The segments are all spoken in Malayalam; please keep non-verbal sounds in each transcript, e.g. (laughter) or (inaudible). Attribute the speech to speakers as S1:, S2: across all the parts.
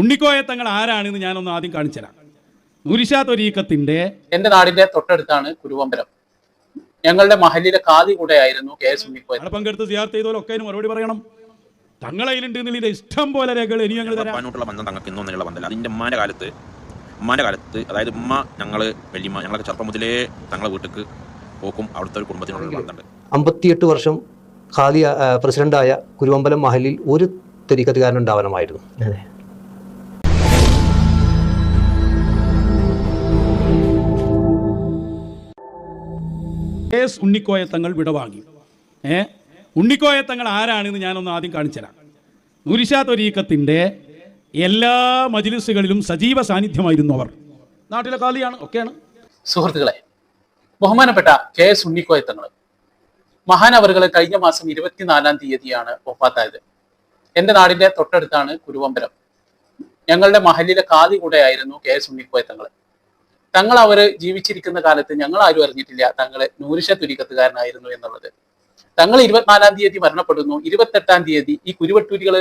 S1: ഉണ്ണിക്കോയ തങ്ങൾ ആരാണെന്ന് ഞാനൊന്ന് ആദ്യം കാണിച്ചു തരാം. നൂരിഷാ തൊരീക്കത്തിന്റെ
S2: എന്റെ നാടിന്റെ തൊട്ടടുത്താണ് കുരുവമ്പലം. ഞങ്ങളുടെ മഹലിലെ കാതി കൂടെ ആയിരുന്നു കെ എസ് ഉണ്ണിക്കോയ.
S1: ആളെ പങ്കെടുത്ത് സിയാർത്ത് ചെയ്തോലൊക്കെ മറുപടി പറയണം. തങ്ങളതിലുണ്ട് എന്നുള്ളതിന്റെ ഇഷ്ടം പോലെ രേഖകൾ ഇനി ഞങ്ങൾ തരാം.
S3: ഉപ്പാനോട്ടുള്ള ബന്ധം തങ്ങൾക്ക് ഇന്നും നിന്നുള്ള ബന്ധമല്ല. അതിന്റെ ഉമ്മാന്റെ കാലത്ത് ഉമ്മാന്റെ കാലത്ത് അതായത് ഉമ്മ ഞങ്ങൾ വലിയ ഞങ്ങളൊക്കെ ചെറുപ്പം മുതലേ തങ്ങളെ വീട്ടിക്ക് പോക്കും അവിടുത്തെ ഒരു കുടുംബത്തിനുള്ള ബന്ധമുണ്ട്.
S4: അമ്പത്തിയെട്ട് വർഷം ഖാദി പ്രസിഡന്റായ കുരുവമ്പലം മഹലിൽ ഒരു തെരീക്കത്തുകാരൻ ഉണ്ടാവണമായിരുന്നു.
S1: എസ് ഉണ്ണിക്കോയ തങ്ങൾ വിടവാങ്ങി. ഏ? ഉണ്ണിക്കോയ തങ്ങൾ ആരാണെന്ന് ഞാനൊന്ന് ആദ്യം കാണിച്ചു തരാം നൂരിഷാ തൊരീക്കത്തിന്റെ എല്ലാ മജിലിസുകളിലും സജീവ സാന്നിധ്യമായിരുന്നു അവർ. നാട്ടിലെ കാലിയാണ് ഒക്കെയാണ്.
S2: സുഹൃത്തുക്കളെ ബഹുമാനപ്പെട്ട കെ എസ് ഉണ്ണിക്കോയ തങ്ങൾ മഹാനവറുകൾ കഴിഞ്ഞ മാസം ഇരുപത്തിനാലാം തീയതിയാണ് ഒപ്പാത്തായത്. എന്റെ നാടിന്റെ തൊട്ടടുത്താണ് കുരുവമ്പലം. ഞങ്ങളുടെ മഹലിലെ കാതി കൂടെയായിരുന്നു കെ എസ് ഉണ്ണിക്കോയ തങ്ങൾ. തങ്ങൾ അവർ ജീവിച്ചിരിക്കുന്ന കാലത്ത് ഞങ്ങൾ ആരും അറിഞ്ഞിട്ടില്ല തങ്ങളെ നൂരിഷ തുരിക്കത്തുകാരനായിരുന്നു എന്നുള്ളത്. തങ്ങൾ ഇരുപത്തിനാലാം തീയതി മരണപ്പെടുന്നു. ഇരുപത്തെട്ടാം തീയതി ഈ കുരുവട്ടൂരികൾ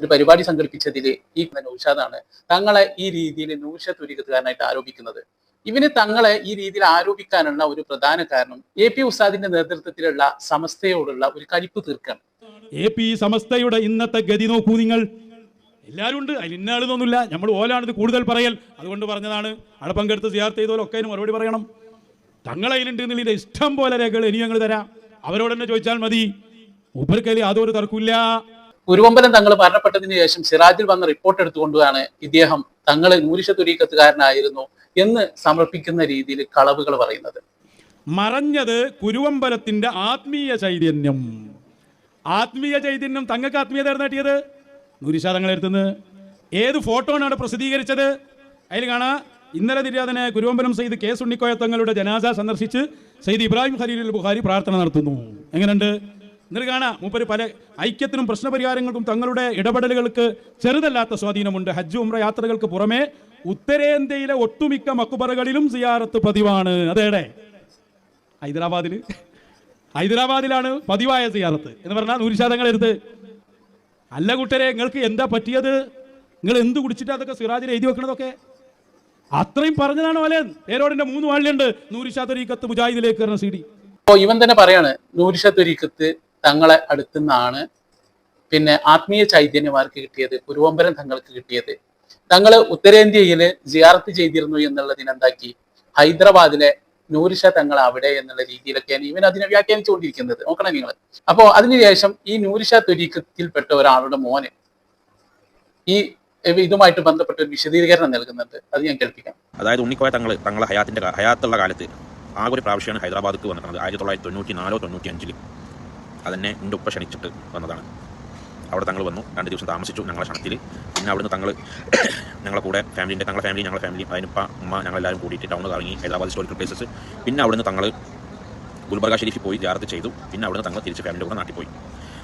S2: ഒരു പരിപാടി സംഘടിപ്പിച്ചതിൽ ഈ നൗഷാദാണ് തങ്ങളെ ഈ രീതിയിൽ നൂഷ തുരികത്തുകാരനായിട്ട് ആരോപിക്കുന്നത്. ഇവന് തങ്ങളെ ഈ രീതിയിൽ ആരോപിക്കാനുള്ള ഒരു പ്രധാന കാരണം എ പി ഉസ്താദിന്റെ നേതൃത്വത്തിലുള്ള സമസ്തയോടുള്ള ഒരു കലിപ്പ് തീർക്കാണ്.
S1: എ പി സമസ്തയുടെ ഇന്നത്തെ ഗതി നോക്കൂ നിങ്ങൾ. എല്ലാവരും ഉണ്ട് അതിൽ ഇന്ന ആളെന്നൊന്നുമില്ല നമ്മൾ ഓലാണിത് കൂടുതൽ പറയൽ. അതുകൊണ്ട് പറഞ്ഞതാണ് അവിടെ പങ്കെടുത്ത് സിയാർത്ത് ചെയ്തോലൊക്കെ അതിന് മറുപടി പറയണം. തങ്ങളതിലുണ്ട് എന്നുള്ളതിന്റെ ഇഷ്ടം പോലെ രേഖകൾ ഇനി ഞങ്ങൾ തരാം. അവരോട് തന്നെ ചോദിച്ചാൽ മതി. മൂപ്പർക്കതിൽ യാതൊരു തർക്കമില്ല
S2: ഗുരുവമ്പലം തങ്ങൾ മരണപ്പെട്ടതിന് ശേഷം സിറാജിൽ വന്ന റിപ്പോർട്ട് എടുത്തുകൊണ്ടാണ് ഇദ്ദേഹം തങ്ങളെ നൂരിശ തുരീക്കത്തുകാരനായിരുന്നു എന്ന് സമർപ്പിക്കുന്ന രീതിയിൽ കളവുകൾ പറയുന്നത്.
S1: മറഞ്ഞത് കുരുവമ്പലത്തിന്റെ ആത്മീയ ചൈതന്യം. ആത്മീയ ചൈതന്യം തങ്ങൾക്ക് ആത്മീയത ആയിരുന്നു തങ്ങളെ അടുത്തുനിന്ന് ഏത് ഫോട്ടോ ആണ് അവിടെ പ്രസിദ്ധീകരിച്ചത്? അതിൽ കാണാ. ഇന്നലെ നിര്യാതനെ ഗുരുവമ്പനം സെയ്ത് കെ സുണ്ണിക്കോയ തങ്ങളുടെ ജനാസ സന്ദർശിച്ച് സെയ്ദ് ഇബ്രാഹിം ഖലീലുൽ ബുഖാരി പ്രാർത്ഥന നടത്തുന്നു. എങ്ങനെയുണ്ട്? എന്നിട്ട് കാണാം. മൂപ്പര് പല ഐക്യത്തിനും പ്രശ്നപരിഹാരങ്ങൾക്കും തങ്ങളുടെ ഇടപെടലുകൾക്ക് ചെറുതല്ലാത്ത സ്വാധീനമുണ്ട്. ഹജ്ജ് ഉംറ യാത്രകൾക്ക് പുറമേ ഉത്തരേന്ത്യയിലെ ഒട്ടുമിക്ക മക്കുബറകളിലും സിയാറത്ത് പതിവാണ്. അതേടെ? ഹൈദരാബാദിൽ ഹൈദരാബാദിലാണ് പതിവായ സിയാറത്ത് എന്ന് പറഞ്ഞാൽ നൂരിശാതങ്ങൾ എടുത്ത്. അല്ല കൂട്ടരെ നിങ്ങൾക്ക് എന്താ പറ്റിയത്? നിങ്ങൾ എന്ത് കുടിച്ചിട്ട് അതൊക്കെ സിറാജിൽ എഴുതി വെക്കണതൊക്കെ? അത്രയും പറഞ്ഞതാണ് വലൻ പേരോടിന്റെ മൂന്ന് വാളിലുണ്ട്. നൂരിഷാ മുജാഹിദിലേക്ക് കയറുന്ന സി ഡി.
S2: ഇവൻ തന്നെ പറയാണ് നൂരിഷ തുരീക്കത്ത് തങ്ങളെ അടുത്തുനിന്നാണ് പിന്നെ ആത്മീയ ചൈതന്യമാർക്ക് കിട്ടിയത് കുരുവമ്പരം തങ്ങൾക്ക് കിട്ടിയത്. തങ്ങൾ ഉത്തരേന്ത്യയിൽ ജിയാർത്ത് ചെയ്തിരുന്നു എന്നുള്ളതിനെന്താക്കി? ഹൈദരാബാദിലെ നൂരിഷ തങ്ങൾ അവിടെ എന്നുള്ള രീതിയിലൊക്കെയാണ് ഇവൻ അതിനെ വ്യാഖ്യാനിച്ചുകൊണ്ടിരിക്കുന്നത്. നോക്കണം നിങ്ങൾ അപ്പോ അതിനുശേഷം ഈ നൂരിഷ തുരീക്കത്തിൽപ്പെട്ട ഒരാളുടെ മോന് ഈ ഇതുമായിട്ട് ബന്ധപ്പെട്ട ഒരു വിശദീകരണം നൽകുന്നുണ്ട്. അത് ഞാൻ കേൾപ്പിക്കാം.
S3: അതായത് ഉണ്ണിക്കോയ തങ്ങൾ തങ്ങളെ ഹയാത്തിന്റെ ഹയാത്തുള്ള കാലത്ത് ആ ഒരു പ്രാവശ്യമാണ് ഹൈദരാബാദിക്ക് വന്നിട്ടുള്ളത്. ആയിരത്തി തൊള്ളായിരത്തി തൊണ്ണൂറ്റി നാലോ തൊണ്ണൂറ്റി അഞ്ചിൽ അതെന്നെ എന്റെ ഉപ്പ ക്ഷണിച്ചിട്ട് വന്നതാണ്. അവിടെ തങ്ങൾ വന്നു. രണ്ട് ദിവസം താമസിച്ചു ഞങ്ങളെ ക്ഷണത്തിൽ. പിന്നെ അവിടുന്ന് തങ്ങൾ (coughs) ഞങ്ങളെ കൂടെ ഫാമിലിന്റെ തങ്ങളെ ഫാമിലി ഞങ്ങളെ ഫാമിലി അതിനിപ്പ ഉമ്മ ഞങ്ങളെല്ലാവരും കൂടിയിട്ട് ടൗണിൽ ഇറങ്ങി ഹൈദരാബാദ് ഹിസ്റ്റോറിക്കൽ പ്ലേസസ് പിന്നെ അവിടുന്ന് തങ്ങൾ ഗുൽബർഗ ഷെരീഫിൽ പോയി ജാർത്ത് ചെയ്തു. പിന്നെ അവിടുന്ന് തങ്ങൾ തിരിച്ച് ഫാമിലി കൂടെ നാട്ടിൽ പോയി.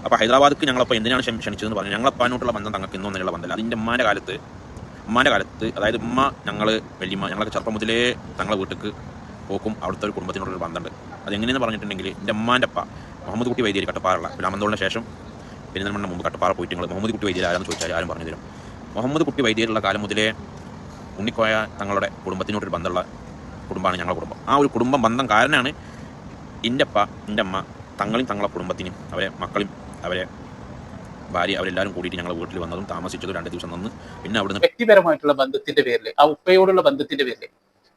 S3: അപ്പോൾ ഹൈദരാബാദിക്ക് ഞങ്ങളപ്പോൾ എന്തിനാണ് ക്ഷണി- ക്ഷണിച്ചതെന്ന് പറഞ്ഞു ഞങ്ങളപ്പാനോട്ടുള്ള ബന്ധം തങ്ങൾക്ക് ഇന്നും ബന്ധമില്ല. അതിന്റെ ഉമ്മാന്റെ കാലത്ത് ഉമ്മാന്റെ കാലത്ത് അതായത് ഉമ്മ ഞങ്ങൾ വലിയമ്മ ഞങ്ങളൊക്കെ ചെറുപ്പം മുതലേ തങ്ങളെ വീട്ടിലേക്ക് പോക്കും അവിടുത്തെ ഒരു കുടുംബത്തിനോടൊരു ബന്ധമുണ്ട്. അതെങ്ങനെയെന്ന് പറഞ്ഞിട്ടുണ്ടെങ്കിൽ എന്റെ ഉമ്മാന്റെ അപ്പ മുഹമ്മദ് കുട്ടി വൈദ്യരി കട്ടപ്പാറുള്ള രാമന്തോളിന് ശേഷം നമ്മൾ മുമ്പ് കട്ടപ്പാറ പോയിട്ട് നിങ്ങൾ മുഹമ്മദ് കുട്ടി വൈദ്യർ ആരാന്ന് ചോദിച്ചാൽ ആരും പറഞ്ഞു തരും. മുഹമ്മദ് കുട്ടി വൈദ്യരുള്ള കാലം മുതലേ ഉണ്ണിക്കോയ തങ്ങളുടെ കുടുംബത്തിനോടൊരു ബന്ധമുള്ള കുടുംബമാണ് ഞങ്ങളുടെ കുടുംബം. ആ ഒരു കുടുംബം ബന്ധം കാരനാണ് എന്റെ അപ്പ എന്റെ അമ്മ തങ്ങളും തങ്ങളെ കുടുംബത്തിനും അവരെ മക്കളും അവരെ ഭാര്യ അവരെല്ലാവരും കൂടിയിട്ട് ഞങ്ങൾ വീട്ടിൽ വന്നതും താമസിച്ചതും രണ്ട് ദിവസം നിന്ന് പിന്നെ അവിടുന്ന്
S2: വ്യക്തിപരമായിട്ടുള്ള ബന്ധത്തിന്റെ പേരിൽ ആ ഉപ്പയോടുള്ള ബന്ധത്തിന്റെ പേരിൽ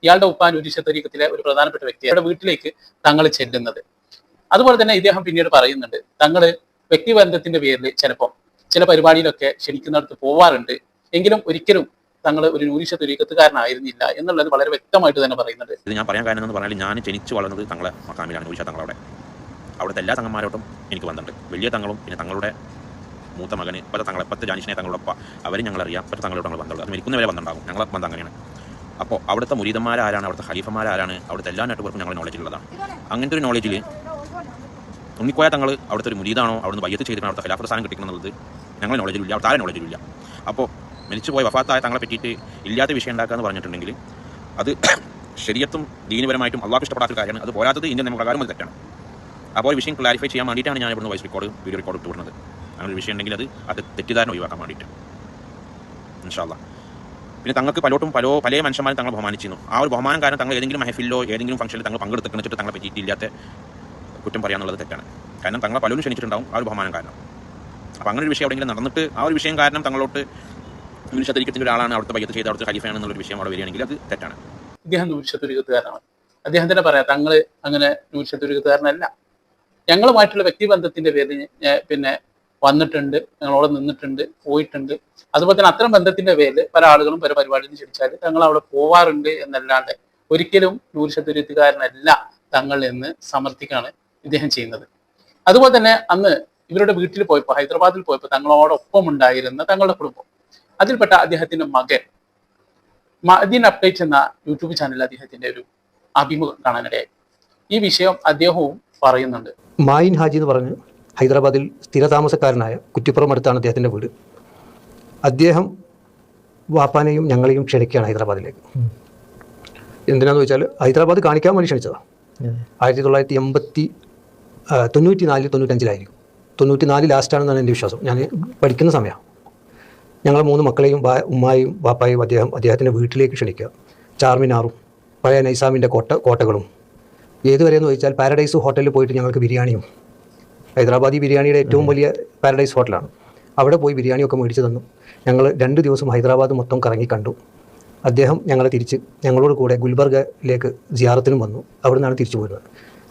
S2: ഇയാളുടെ ഉപ്പാൻ ഉരിശ തരീക്കത്തിലെ ഒരു പ്രധാനപ്പെട്ട വ്യക്തി അവരുടെ വീട്ടിലേക്ക് തങ്ങൾ ചെല്ലുന്നത്. അതുപോലെ തന്നെ ഇദ്ദേഹം പിന്നീട് പറയുന്നുണ്ട് തങ്ങൾ വ്യക്തിബന്ധത്തിന്റെ പേരിൽ ചിലപ്പോൾ ചില പരിപാടിയിലൊക്കെ ക്ഷണിക്കുന്നിടത്ത് പോവാറുണ്ട്. എങ്കിലും ഒരിക്കലും തങ്ങൾ ഒരു ന്യൂനിഷ തുരീക്കത്തുകാരനായിരുന്നില്ല എന്നുള്ളത് വളരെ വ്യക്തമായിട്ട് തന്നെ പറയുന്നുണ്ട്.
S3: ഇത് ഞാൻ പറയാൻ കാരണം എന്ന് പറഞ്ഞാൽ ഞാൻ ജനിച്ചു വളർന്നത് തങ്ങളെ മക്കാമിലാണ് ഉഷ തങ്ങളവിടെ. അവിടുത്തെ എല്ലാ തങ്ങന്മാരോട്ടും എനിക്ക് വന്നിട്ടുണ്ട് വലിയ തങ്ങളും പിന്നെ തങ്ങളുടെ മൂത്ത മകന് പല തങ്ങളെ പത്ത് ജാനിഷിനെ തങ്ങളുടെ അവർ അവരും ഞങ്ങളറിയാം. പല തങ്ങളോട് ഞങ്ങൾ വന്നുള്ളൂ അത് മരിക്കുന്ന വരെ ബന്ധമുണ്ടാകും. ഞങ്ങളെ ബന്ധം അങ്ങനെയാണ്. അപ്പോൾ അവിടുത്തെ മുരീതന്മാരാരാണ് അവിടുത്തെ ഖലീഫമാരാരാണ് അവിടുത്തെ എല്ലാ നെറ്റ്വർക്കും ഞങ്ങൾ നോളജ് ഉള്ളതാണ് അങ്ങനത്തെ ഒരു നോളജിൽ ഉണ്ണിക്കോയ തങ്ങൾ അവിടുത്തെ ഒരു മുരീതാണോ അവിടുന്ന് വയ്യത്ത് ചെയ്തിട്ട് അവിടുത്തെ ഖിലാഫത്ത് സ്ഥാനം കിട്ടിക്കണമെന്നുള്ളത് ഞങ്ങൾ നോളജിലില്ല അവിടെ ആരെ നോളജിലില്ല അപ്പോൾ മരിച്ചുപോയ വഫാത്തായ തങ്ങളെ പറ്റിയിട്ട് ഇല്ലാത്ത വിഷയം ഉണ്ടാക്കുക എന്ന് പറഞ്ഞിട്ടുണ്ടെങ്കിൽ അത് (coughs) ശരീരത്തും ദീനപരമായിട്ടും അള്ളാഹ് ഇഷ്ടപ്പെടാത്ത കാര്യമാണ്. അത് പോരാത്തത് ഇന്ത്യൻ നിയമപ്രകാരം അത് തെറ്റാണ്. അപ്പോൾ വിഷയം ക്ലാരിഫൈ ചെയ്യാൻ വേണ്ടിയിട്ടാണ് ഞാൻ ഇവിടുന്ന് വോയിസ് റെക്കോർഡ് വീഡിയോ റെക്കോർഡ് ഇട്ട് വിടുന്നത്. അങ്ങനെ ഒരു വിഷയം ഉണ്ടെങ്കിൽ അത് അത് തെറ്റിദ്ധാരണ ഒഴിവാക്കാൻ വേണ്ടിയിട്ട്. ഇൻഷാല്ല പിന്നെ തങ്ങൾക്ക് പലോട്ടും പലോ പല മനുഷ്യന്മാരും തങ്ങൾ ബഹുമാനിച്ചിരുന്നു. ആ ഒരു ബഹുമാനം കാരണം തങ്ങൾ ഏതെങ്കിലും മഹഫിലോ ഏതെങ്കിലും ഫംഗ്ഷനിൽ തങ്ങൾ പങ്കെടുത്തിട്ട് തങ്ങളെ പറ്റിയിട്ടില്ലാത്ത കുറ്റം പറയാന്നുള്ളത് തെറ്റാണ്. കാരണം തങ്ങളെ പലരും ക്ഷണിച്ചിട്ടുണ്ടാവും. ആ ഒരു ബഹുമാനം കാരണം. അപ്പോൾ അങ്ങനെ ഒരു വിഷയം എവിടെയെങ്കിലും നടന്നിട്ട് ആ ഒരു വിഷയം കാരണം തങ്ങളോട്ട് വിശദീകരിക്കുന്ന ഒരാളാണ് അവിടുത്തെ പയ്യത്ത് ചെയ്ത അവിടുത്തെ ഖലീഫയാണെന്നുള്ളൊരു വിഷയം അവിടെ വരികയാണെങ്കിൽ അത് തെറ്റാണ്.
S2: അദ്ദേഹം നൂർഷത്തുരുക്കത്തുകാരനാണ് അദ്ദേഹം തന്നെ പറയാം തങ്ങൾ അങ്ങനെ നൂർഷത്തുരുക്കത്തുകാരനല്ല ഞങ്ങളുമായിട്ടുള്ള വ്യക്തിബന്ധത്തിന്റെ പേരിൽ പിന്നെ വന്നിട്ടുണ്ട് ഞങ്ങളോട് നിന്നിട്ടുണ്ട് പോയിട്ടുണ്ട്. അതുപോലെ തന്നെ അത്തരം ബന്ധത്തിന്റെ പേരിൽ പല ആളുകളും പല പരിപാടികളും ക്ഷണിച്ചാൽ തങ്ങൾ അവിടെ പോവാറുണ്ട് എന്നല്ലാണ്ട് ഒരിക്കലും നൂർഷത്തുരുത്തുകാരനല്ല തങ്ങൾ എന്ന് സമർത്ഥിക്കാണ് ഇദ്ദേഹം ചെയ്യുന്നത്. അതുപോലെ തന്നെ അന്ന് ഇവരുടെ വീട്ടിൽ പോയപ്പോൾ ഹൈദരാബാദിൽ പോയപ്പോൾ തങ്ങളോടൊപ്പം ഉണ്ടായിരുന്ന തങ്ങളുടെ കുടുംബം. അതിൽപ്പെട്ട അദ്ദേഹത്തിന്റെ മകൻ മദീൻ അപ്ഡേറ്റ് എന്ന യൂട്യൂബ് ചാനലിൽ അദ്ദേഹത്തിന്റെ ഒരു അഭിമുഖം കാണാനിടയായി. ഈ വിഷയം അദ്ദേഹവും പറയുന്നുണ്ട്.
S4: മായിൻ ഹാജി എന്ന് പറഞ്ഞ് ഹൈദരാബാദിൽ സ്ഥിരതാമസക്കാരനായ കുറ്റിപ്പുറം അടുത്താണ് അദ്ദേഹത്തിന്റെ വീട്. അദ്ദേഹം വാപ്പാനെയും ഞങ്ങളെയും ക്ഷണിക്കുകയാണ് ഹൈദരാബാദിലേക്ക്. എന്തിനാന്ന് വെച്ചാൽ ഹൈദരാബാദ് കാണിക്കാൻ വേണ്ടി ക്ഷണിച്ചതാണ് ആയിരത്തി തൊള്ളായിരത്തി എൺപത്തി തൊണ്ണൂറ്റി നാലിൽ തൊണ്ണൂറ്റഞ്ചിലായിരിക്കും. തൊണ്ണൂറ്റി നാല് ലാസ്റ്റാണെന്നാണ് എന്റെ വിശ്വാസം. ഞാൻ പഠിക്കുന്ന സമയമാണ് ഞങ്ങൾ മൂന്ന് മക്കളെയും ബാ- ഉമ്മായും ബാപ്പായും അദ്ദേഹം അദ്ദേഹത്തിന്റെ വീട്ടിലേക്ക് ക്ഷണിക്കുക. ചാർമിനാറും പഴയ നൈസാമിന്റെ കോട്ട കോട്ടകളും. ഏതുവരെയെന്ന് ചോദിച്ചാൽ പാരഡൈസ് ഹോട്ടലിൽ പോയിട്ട് ഞങ്ങൾക്ക് ബിരിയാണിയും. ഹൈദരാബാദി ബിരിയാണിയുടെ ഏറ്റവും വലിയ പാരഡൈസ് ഹോട്ടലാണ്. അവിടെ പോയി ബിരിയാണിയൊക്കെ മേടിച്ച് തന്നു. ഞങ്ങൾ രണ്ട് ദിവസം ഹൈദരാബാദ് മൊത്തം കറങ്ങി കണ്ടു. അദ്ദേഹം ഞങ്ങളെ തിരിച്ച് ഞങ്ങളോട് കൂടെ ഗുൽബർഗയിലേക്ക് ജിയാറത്തിനും വന്നു. അവിടെ നിന്നാണ് തിരിച്ചു പോരുന്നത്.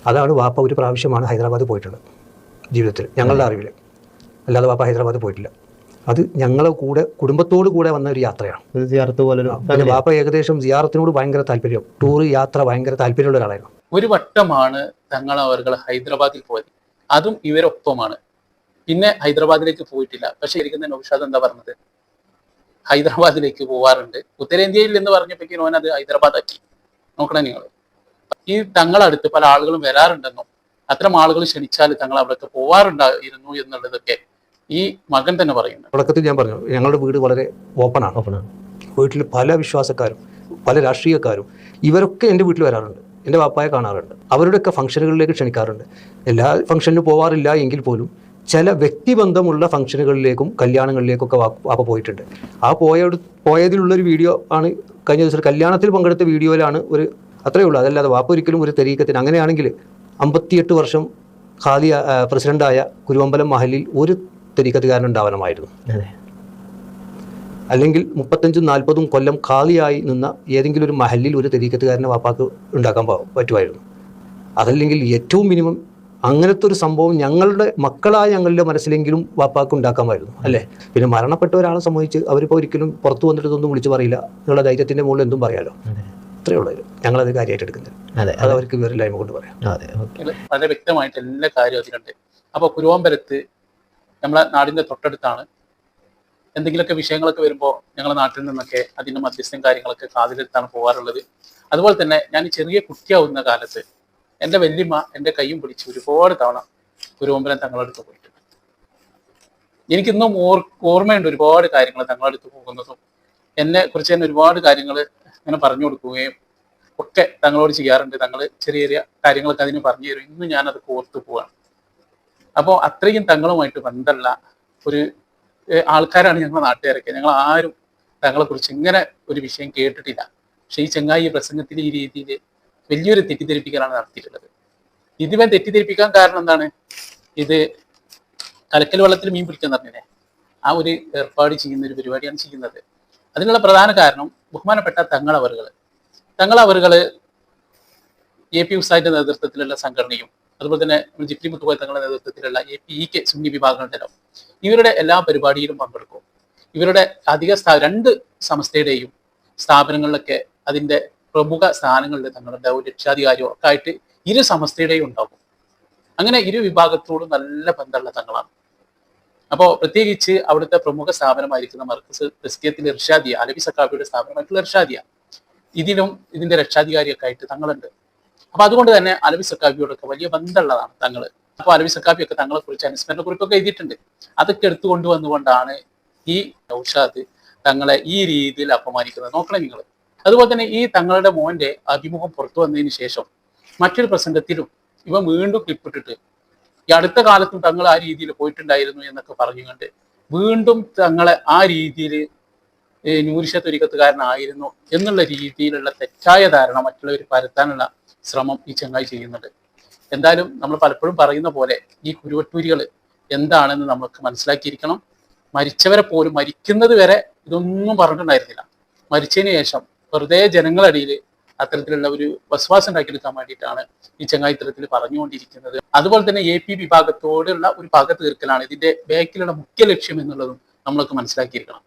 S4: അതാണ് വാപ്പ ഒരു പ്രാവശ്യമാണ് ഹൈദരാബാദ് പോയിട്ടുള്ളത് ജീവിതത്തിൽ ഞങ്ങളുടെ അറിവിൽ. അല്ലാതെ വാപ്പ ഹൈദരാബാദ് പോയിട്ടില്ല. അത് ഞങ്ങളെ കൂടെ കുടുംബത്തോട് കൂടെ വന്ന ഒരു യാത്രയാണ്. വാപ്പ ഏകദേശം സിയാറത്തിനോട് ഭയങ്കര താല്പര്യം. ടൂർ യാത്ര ഭയങ്കര താല്പര്യമുള്ള ഒരാളായിരുന്നു.
S2: ഒരു വട്ടമാണ് തങ്ങൾ അവർ ഹൈദരാബാദിൽ പോയത്. അതും ഇവരൊപ്പമാണ്. പിന്നെ ഹൈദരാബാദിലേക്ക് പോയിട്ടില്ല. പക്ഷെ ഇരിക്കുന്ന നൗഷാദ് എന്താ പറഞ്ഞത്? ഹൈദരാബാദിലേക്ക് പോവാറുണ്ട്. ഉത്തരേന്ത്യയിൽ എന്ന് പറഞ്ഞപ്പോഴേക്കും ഓൻ അത് ഹൈദരാബാദ് ആക്കി നോക്കണം നിങ്ങൾ ഈ തങ്ങളടുത്ത് പല ആളുകളും വരാറുണ്ടെന്നും അത്തരം ആളുകൾ ക്ഷണിച്ചാൽ തങ്ങൾ അവിടെയൊക്കെ പോവാറുണ്ടായിരുന്നു എന്നുള്ളതൊക്കെ ഈ മകൻ തന്നെ പറയുന്നു.
S4: തുടക്കത്തിൽ ഞാൻ പറഞ്ഞു ഞങ്ങളുടെ വീട് വളരെ ഓപ്പൺ
S5: ആണ് ഓപ്പൺ ആണ്.
S4: വീട്ടിൽ പല വിശ്വാസക്കാരും പല രാഷ്ട്രീയക്കാരും ഇവരൊക്കെ എന്റെ വീട്ടിൽ വരാറുണ്ട് എന്റെ വാപ്പായെ കാണാറുണ്ട് അവരുടെയൊക്കെ ഫംഗ്ഷനുകളിലേക്ക് ക്ഷണിക്കാറുണ്ട്. എല്ലാ ഫംഗ്ഷനിലും പോവാറില്ല എങ്കിൽ പോലും ചില വ്യക്തിബന്ധമുള്ള ഫംഗ്ഷനുകളിലേക്കും കല്യാണങ്ങളിലേക്കൊക്കെ വാപ്പ പോയിട്ടുണ്ട്. ആ പോയ പോയതിലുള്ളൊരു വീഡിയോ ആണ് കഴിഞ്ഞ ദിവസം കല്യാണത്തിൽ പങ്കെടുത്ത വീഡിയോയിലാണ് ഒരു അത്രയേ ഉള്ളൂ. അതല്ലാതെ വാപ്പ ഒരിക്കലും ഒരു തെരീക്കത്തിന് അങ്ങനെയാണെങ്കിൽ അമ്പത്തിയെട്ട് വർഷം ഖാദി പ്രസിഡന്റായ പ്രസിഡന്റായ കുരുവമ്പലം മഹലിൽ ഒരു തെരീക്കത്തുകാരൻ ഉണ്ടാവണമായിരുന്നു. അല്ലെങ്കിൽ മുപ്പത്തഞ്ചും നാൽപ്പതും കൊല്ലം ഖാലിയായി നിന്ന ഏതെങ്കിലും ഒരു മഹലിൽ ഒരു തെരീക്കത്തുകാരനെ വാപ്പാക്ക് ഉണ്ടാക്കാൻ പറ്റുമായിരുന്നു. അതല്ലെങ്കിൽ ഏറ്റവും മിനിമം അങ്ങനത്തെ ഒരു സംഭവം ഞങ്ങളുടെ മക്കളായ ഞങ്ങളുടെ മനസ്സിലെങ്കിലും വാപ്പാക്ക് ഉണ്ടാക്കാമായിരുന്നു അല്ലേ? പിന്നെ മരണപ്പെട്ട ഒരാളെ സംബന്ധിച്ച് അവരിപ്പോൾ ഒരിക്കലും പുറത്തു വന്നിട്ട് ഇതൊന്നും വിളിച്ചു പറയില്ല. എന്നുള്ള ധൈര്യത്തിന്റെ മുകളിൽ എന്തും പറയാലോ.
S5: അതെ
S4: ഉള്ളൂ ഞങ്ങളത് കാര്യമായിട്ട് എടുക്കുന്നത്
S5: അതെ
S4: അത്. അവർക്ക് വിവരമില്ലായ്മ കൊണ്ട് പറയാം.
S5: അതെ
S2: വളരെ വ്യക്തമായിട്ട് എല്ലാ കാര്യവും അതിലുണ്ട്. അപ്പൊ കുരുവമ്പലത്ത് നമ്മളെ നാടിന്റെ തൊട്ടടുത്താണ്. എന്തെങ്കിലുമൊക്കെ വിഷയങ്ങളൊക്കെ വരുമ്പോൾ ഞങ്ങളുടെ നാട്ടിൽ നിന്നൊക്കെ അതിന്റെ മധ്യസ്ഥം കാര്യങ്ങളൊക്കെ കാതിലെടുത്താണ് പോകാറുള്ളത്. അതുപോലെ തന്നെ ഞാൻ ചെറിയ കുട്ടിയാവുന്ന കാലത്ത് എന്റെ വല്യമ്മ എന്റെ കൈയും പിടിച്ച് ഒരുപാട് തവണ കുരുവമ്പലം തങ്ങളടുത്ത് പോയിട്ടുണ്ട്. എനിക്കിന്നും ഓർ ഓർമ്മയുണ്ട് ഒരുപാട് കാര്യങ്ങൾ തങ്ങളടുത്ത് പോകുന്നതും എന്നെ കുറിച്ച് തന്നെ ഒരുപാട് കാര്യങ്ങൾ ഇങ്ങനെ പറഞ്ഞു കൊടുക്കുകയും ഒക്കെ തങ്ങളോട് ചെയ്യാറുണ്ട്. തങ്ങൾ ചെറിയ ചെറിയ കാര്യങ്ങളൊക്കെ അതിന് പറഞ്ഞു തരും. ഇന്ന് ഞാനത് ഓർത്തു പോവാണ്. അപ്പോൾ അത്രയും തങ്ങളുമായിട്ട് ബന്ധമുള്ള ഒരു ആൾക്കാരാണ് ഞങ്ങളുടെ നാട്ടുകാരൊക്കെ. ഞങ്ങൾ ആരും തങ്ങളെ കുറിച്ച് ഇങ്ങനെ ഒരു വിഷയം കേട്ടിട്ടില്ല. പക്ഷേ ഈ ചെങ്ങായി പ്രസംഗത്തിൽ ഈ രീതിയിൽ വലിയൊരു തെറ്റിദ്ധരിപ്പിക്കലാണ് നടത്തിയിട്ടുള്ളത്. ഇതിവൻ തെറ്റിദ്ധരിപ്പിക്കാൻ കാരണം എന്താണ്? ഇത് കലക്കൽ വെള്ളത്തിൽ മീൻ പിടിക്കാൻ പറഞ്ഞില്ലേ? ആ ഒരു ഏർപ്പാട് ചെയ്യുന്ന ഒരു പരിപാടിയാണ് ചെയ്യുന്നത്. അതിനുള്ള പ്രധാന കാരണം ബഹുമാനപ്പെട്ട തങ്ങളവറുകൾ. തങ്ങളവറുകൾ എ പി ഉസാന്റെ നേതൃത്വത്തിലുള്ള സംഘടനയും അതുപോലെ തന്നെ ജിപ്ലി മുത്തുകോയ തങ്ങളുടെ നേതൃത്വത്തിലുള്ള എ പി ഇ കെ സുന്നി വിഭാഗങ്ങളുടെ ഇവരുടെ എല്ലാ പരിപാടിയിലും പങ്കെടുക്കും. ഇവരുടെ അധിക സ്ഥാ രണ്ട് സംസ്ഥയുടെയും സ്ഥാപനങ്ങളിലൊക്കെ അതിന്റെ പ്രമുഖ സ്ഥാനങ്ങളിൽ തങ്ങളുടെ ഒരു രക്ഷാധികാരിയോ ഒക്കെ ആയിട്ട് ഇരു സംസ്ഥയുടെയും ഉണ്ടാകും അങ്ങനെ ഇരു വിഭാഗത്തോടും നല്ല ബന്ധമുള്ള തങ്ങളാണ്. അപ്പോൾ പ്രത്യേകിച്ച് അവിടുത്തെ പ്രമുഖ സ്ഥാപനമായിരിക്കുന്ന മർക്കസ് ക്രിസ്ത്യത്തിന്റെ ഇർഷാദിയ അലബി സക്കാബിയുടെ സ്ഥാപനമായിട്ടുള്ള ഇർഷാദിയ. ഇതിലും ഇതിന്റെ രക്ഷാധികാരിയൊക്കെ ആയിട്ട് തങ്ങളുണ്ട്. അപ്പൊ അതുകൊണ്ട് തന്നെ അലബി സക്കാബിയോടൊക്കെ വലിയ ബന്ധമുള്ളതാണ് തങ്ങൾ അപ്പൊ അലബി സക്കാബിയൊക്കെ തങ്ങളെ കുറിച്ച് അനുസ്മരണ കുറിപ്പൊക്കെ എഴുതിയിട്ടുണ്ട്. അതൊക്കെ എടുത്തുകൊണ്ട് കൊണ്ടുവന്നുകൊണ്ടാണ് ഈ ഔഷാദ് തങ്ങളെ ഈ രീതിയിൽ അപമാനിക്കുന്നത്. നോക്കണം നിങ്ങൾ അതുപോലെ തന്നെ ഈ തങ്ങളുടെ മോന്റെ അഭിമുഖം പുറത്തു വന്നതിന് ശേഷം മറ്റൊരു പ്രസംഗത്തിലും ഇവ വീണ്ടും ക്ലിപ്പിട്ടിട്ട് ഈ അടുത്ത കാലത്തും തങ്ങൾ ആ രീതിയിൽ പോയിട്ടുണ്ടായിരുന്നു എന്നൊക്കെ പറഞ്ഞുകൊണ്ട് വീണ്ടും തങ്ങളെ ആ രീതിയിൽ നൂരിഷ എന്നുള്ള രീതിയിലുള്ള തെറ്റായ ധാരണ മറ്റുള്ളവർ പരത്താനുള്ള ശ്രമം ഈ ചങ്ങായി ചെയ്യുന്നുണ്ട്. എന്തായാലും നമ്മൾ പലപ്പോഴും പറയുന്ന പോലെ ഈ കുരുവട്ടൂരികൾ എന്താണെന്ന് നമുക്ക് മനസ്സിലാക്കിയിരിക്കണം. മരിച്ചവരെ പോലും മരിക്കുന്നത് വരെ ഇതൊന്നും പറഞ്ഞിട്ടുണ്ടായിരുന്നില്ല. മരിച്ചതിന് ശേഷം വെറുതെ ജനങ്ങളടിയിൽ അത്തരത്തിലുള്ള ഒരു വസ്വാസം ഉണ്ടാക്കിയെടുക്കാൻ വേണ്ടിയിട്ടാണ് ഈ ചങ്ങായി ഇത്തരത്തിൽ പറഞ്ഞുകൊണ്ടിരിക്കുന്നത്. അതുപോലെ തന്നെ എ പി വിഭാഗത്തോടുള്ള ഒരു പക തീർക്കലാണ് ഇതിന്റെ ബാക്കിലുള്ള മുഖ്യ ലക്ഷ്യം എന്നുള്ളതും നമ്മൾക്ക് മനസ്സിലാക്കിയിരിക്കണം.